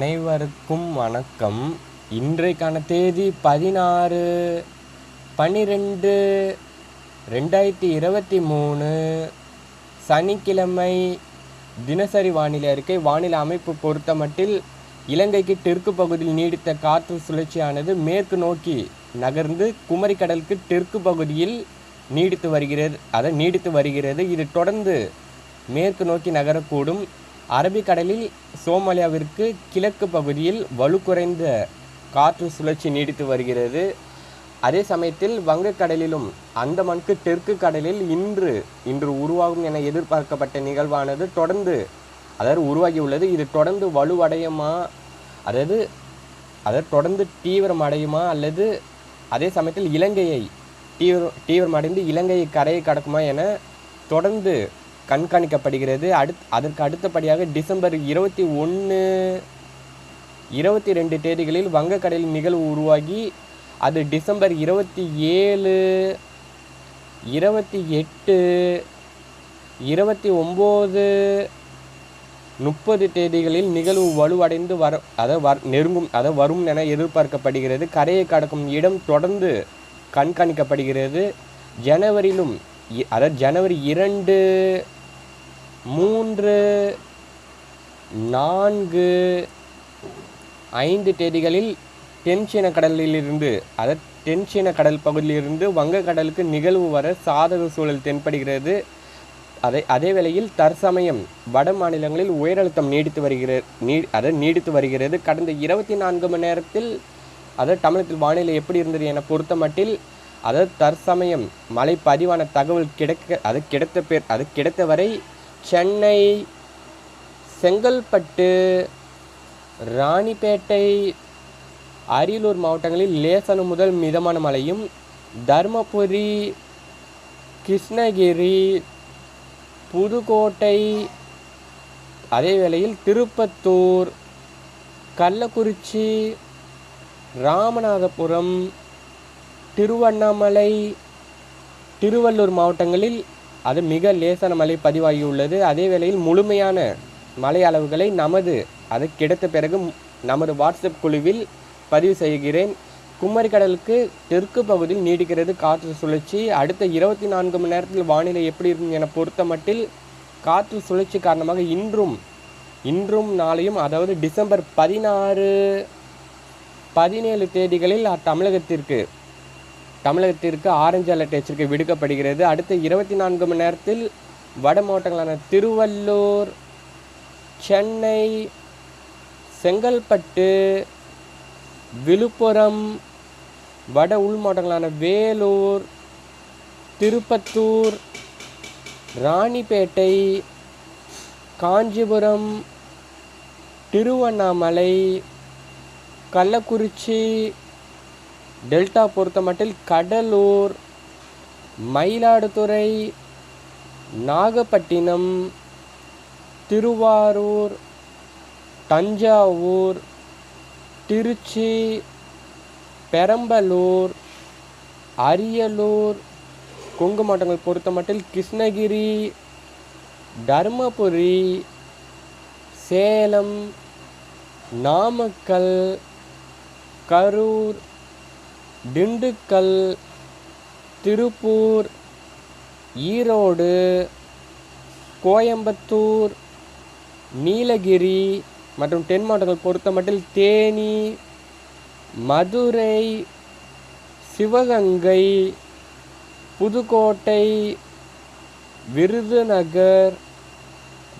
அனைவருக்கும் வணக்கம். இன்றைக்கான தேதி பதினாறு பன்னிரெண்டு ரெண்டாயிரத்தி இருபத்தி மூணு. சனிக்கிழமை தினசரி வானிலை அறிக்கை. வானிலை அமைப்பு பொறுத்தமட்டில் இலங்கைக்கு தெற்கு பகுதியில் நீடித்த காற்று சுழற்சியானது மேற்கு நோக்கி நகர்ந்து குமரிக்கடலுக்கு தெற்கு பகுதியில் நீடித்து வருகிறது. அதை நீடித்து வருகிறது. இது தொடர்ந்து மேற்கு நோக்கி நகரக்கூடும். அரபிக்கடலில் சோமாலியாவிற்கு கிழக்கு பகுதியில் வலுக்குறைந்த காற்று சுழற்சி நீடித்து வருகிறது. அதே சமயத்தில் வங்கக்கடலிலும் அந்தமனுக்கு தெற்கு கடலில் இன்று இன்று உருவாகும் என எதிர்பார்க்கப்பட்ட நிகழ்வானது தொடர்ந்து அதாவது உருவாகியுள்ளது. இது தொடர்ந்து வலுவடையுமா அதாவது அதாவது தொடர்ந்து தீவிரம் அடையுமா அல்லது அதே சமயத்தில் இலங்கையை தீவிர தீவிரமடைந்து இலங்கையை கரையை கடக்குமா என தொடர்ந்து கண்காணிக்கப்படுகிறது. அடுத் அதற்கு அடுத்தபடியாக டிசம்பர் இருபத்தி ஒன்று இருபத்தி ரெண்டு தேதிகளில் வங்கக்கடலில் நிகழ்வு உருவாகி அது டிசம்பர் இருபத்தி ஏழு இருபத்தி எட்டு இருபத்தி ஒம்பது முப்பது தேதிகளில் நிகழ்வு வலுவடைந்து வர அதை வர் நெருங்கும் அதை வரும் என எதிர்பார்க்கப்படுகிறது. கரையை கடக்கும் இடம் தொடர்ந்து கண்காணிக்கப்படுகிறது. ஜனவரியிலும் இ- அதாவது ஜனவரி இரண்டு மூன்று நான்கு ஐந்து தேதிகளில் தென்சீன கடலிலிருந்து அதாவது தென்சீன கடல் பகுதியிலிருந்து வங்கக்கடலுக்கு நிகழ்வு வர சாதக சூழல் தென்படுகிறது. அதே அதே வேளையில் தற்சமயம் வட மாநிலங்களில் உயரழுத்தம் நீடித்து வருகிறது நீ அதை நீடித்து வருகிறது. கடந்த இருபத்தி நான்கு மணி நேரத்தில் அதாவது தமிழகத்தில் வானிலை எப்படி இருந்தது என பொறுத்த மட்டில் அதாவது தற்சமயம் மழை பதிவான தகவல் கிடைக்க அது கிடைத்த பேர் அது கிடைத்த வரை சென்னை செங்கல்பட்டு ராணிப்பேட்டை அரியலூர் மாவட்டங்களில் லேசான முதல் மிதமான மழையும் தருமபுரி கிருஷ்ணகிரி புதுக்கோட்டை அதே வேளையில் திருப்பத்தூர் கள்ளக்குறிச்சி ராமநாதபுரம் திருவண்ணாமலை திருவள்ளூர் மாவட்டங்களில் அது மிக லேசான மழை பதிவாகியுள்ளது. அதே வேளையில் முழுமையான மழை அளவுகளை நமது அது கிடைத்த பிறகு நமது வாட்ஸ்அப் குழுவில் பதிவு செய்கிறேன். குமரிக்கடலுக்கு தெற்கு பகுதியில் நீடிக்கிறது காற்று சுழற்சி. அடுத்த இருபத்தி நான்கு மணி நேரத்தில் வானிலை எப்படி இருக்கும் என பொறுத்த மட்டில் காற்று சுழற்சி காரணமாக இன்றும் இன்றும் நாளையும் அதாவது டிசம்பர் பதினாறு பதினேழு தேதிகளில் தமிழகத்திற்கு தமிழகத்திற்கு ஆரஞ்சு அலர்ட் எச்சரிக்கை விடுக்கப்படுகிறது. அடுத்த இருபத்தி நான்கு மணி நேரத்தில் வட மாவட்டங்களான திருவள்ளூர் சென்னை செங்கல்பட்டு விழுப்புரம் வட உள் மாவட்டங்களான வேலூர் திருப்பத்தூர் ராணிப்பேட்டை காஞ்சிபுரம் திருவண்ணாமலை கள்ளக்குறிச்சி டெல்டா பொறுத்தமட்டில் கடலூர் மயிலாடுதுறை நாகப்பட்டினம் திருவாரூர் தஞ்சாவூர் திருச்சி பெரம்பலூர் அரியலூர் கொங்கு மாவட்டங்கள் பொறுத்தமட்டில் கிருஷ்ணகிரி தருமபுரி சேலம் நாமக்கல் கரூர் திண்டுக்கல் திருப்பூர் ஈரோடு கோயம்புத்தூர் நீலகிரி மற்றும் தென் மாவட்டங்கள் பொறுத்தமட்டில் தேனி மதுரை சிவகங்கை புதுக்கோட்டை விருதுநகர்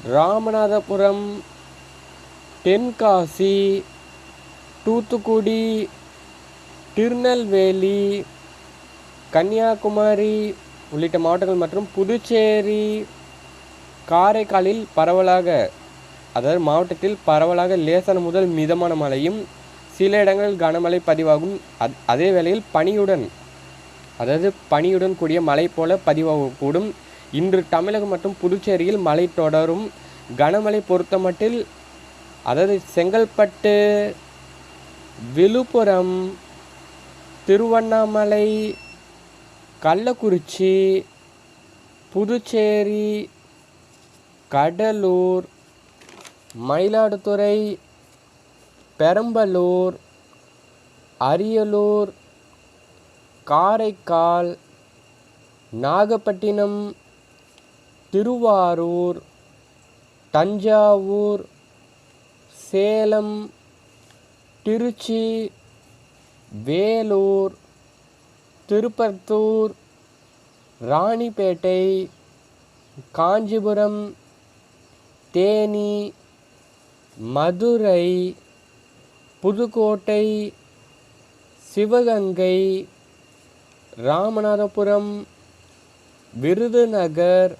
ராமநாதபுரம் தென்காசி தூத்துக்குடி திருநெல்வேலி கன்னியாகுமரி உள்ளிட்ட மாவட்டங்கள் மற்றும் புதுச்சேரி காரைக்காலில் பரவலாக அதாவது மாவட்டத்தில் பரவலாக லேசான முதல் மிதமான மழையும் சில இடங்களில் கனமழை பதிவாகும். அத் அதே வேளையில் பனியுடன் அதாவது பனியுடன் கூடிய மழை போல பதிவாகக்கூடும். இன்று தமிழகம் மற்றும் புதுச்சேரியில் மழை தொடரும். கனமழை பொறுத்தமட்டில் அதாவது செங்கல்பட்டு விழுப்புரம் திருவண்ணாமலை கள்ளக்குறிச்சி புதுச்சேரி கடலூர் மயிலாடுதுறை பெரம்பலூர் அரியலூர் காரைக்கால் நாகப்பட்டினம் திருவாரூர் தஞ்சாவூர் சேலம் திருச்சி வேலூர் திருப்பத்தூர் ராணிப்பேட்டை காஞ்சிபுரம் தேனி மதுரை புதுக்கோட்டை சிவகங்கை ராமநாதபுரம் விருதுநகர்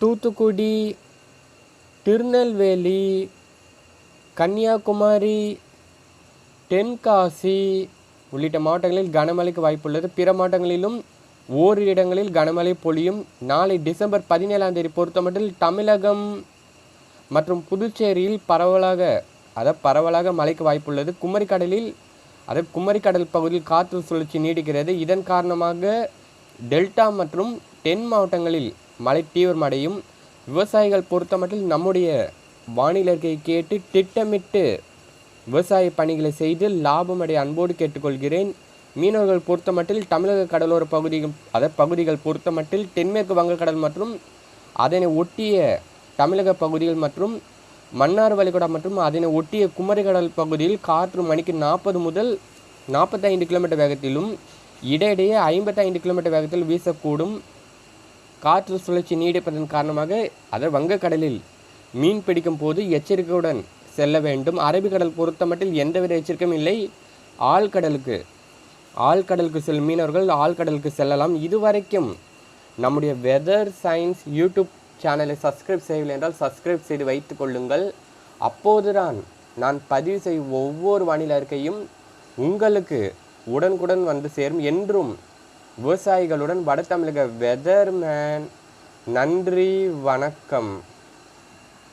தூத்துக்குடி திருநெல்வேலி கன்னியாகுமரி தென்காசி உள்ளிட்ட மாவட்டங்களில் கனமழைக்கு வாய்ப்புள்ளது. பிற மாவட்டங்களிலும் ஓரிரு இடங்களில் கனமழை பொழியும். நாளை டிசம்பர் பதினேழாம் தேதி பொறுத்தமட்டில் தமிழகம் மற்றும் புதுச்சேரியில் பரவலாக அதாவது பரவலாக மழைக்கு வாய்ப்புள்ளது. குமரிக்கடலில் அதாவது குமரிக்கடல் பகுதியில் காற்று சுழற்சி நீடிக்கிறது. இதன் காரணமாக டெல்டா மற்றும் தென் மாவட்டங்களில் மழை தீவிரமடையும். விவசாயிகள் பொறுத்தமட்டில் நம்முடைய வானிலை கேட்டு திட்டமிட்டு விவசாய பணிகளை செய்து லாபமடைய அன்போடு கேட்டுக்கொள்கிறேன். மீனவர்கள் பொறுத்தமட்டில் தமிழக கடலோர பகுதிகள் அதாவது பகுதிகள் பொறுத்தமட்டில் தென்மேற்கு வங்கக்கடல் மற்றும் அதனை ஒட்டிய தமிழக பகுதிகள் மற்றும் மன்னார் வளைகுடா மற்றும் அதனை ஒட்டிய குமரிக்கடல் பகுதியில் காற்று மணிக்கு நாற்பது முதல் நாற்பத்தைந்து கிலோமீட்டர் வேகத்திலும் இடையிடையே ஐம்பத்தைந்து கிலோமீட்டர் வேகத்தில் வீசக்கூடும். காற்று சுழற்சி நீடிப்பதன் காரணமாக அதை வங்கக்கடலில் மீன் பிடிக்கும் போது எச்சரிக்கையுடன் செல்ல வேண்டும். அரபிக்கடல் பொறுத்தமட்டில் எந்தவித எச்சரிக்கையும் இல்லை. ஆழ்கடலுக்கு ஆழ்கடலுக்கு செல்லும் மீனவர்கள் ஆழ்கடலுக்கு செல்லலாம். இதுவரைக்கும் நம்முடைய வெதர் சயின்ஸ் யூடியூப் சேனலை சப்ஸ்கிரைப் செய்யவில்லை என்றால் சப்ஸ்கிரைப் செய்து வைத்து கொள்ளுங்கள். அப்போதுதான் நான் பதிவு செய்யும் ஒவ்வொரு வானிலை அறிக்கையும் உங்களுக்கு உடனுக்குடன் வந்து சேரும் என்றும் விவசாயிகளுடன் வட தமிழக வெதர்மேன் நன்றி வணக்கம்.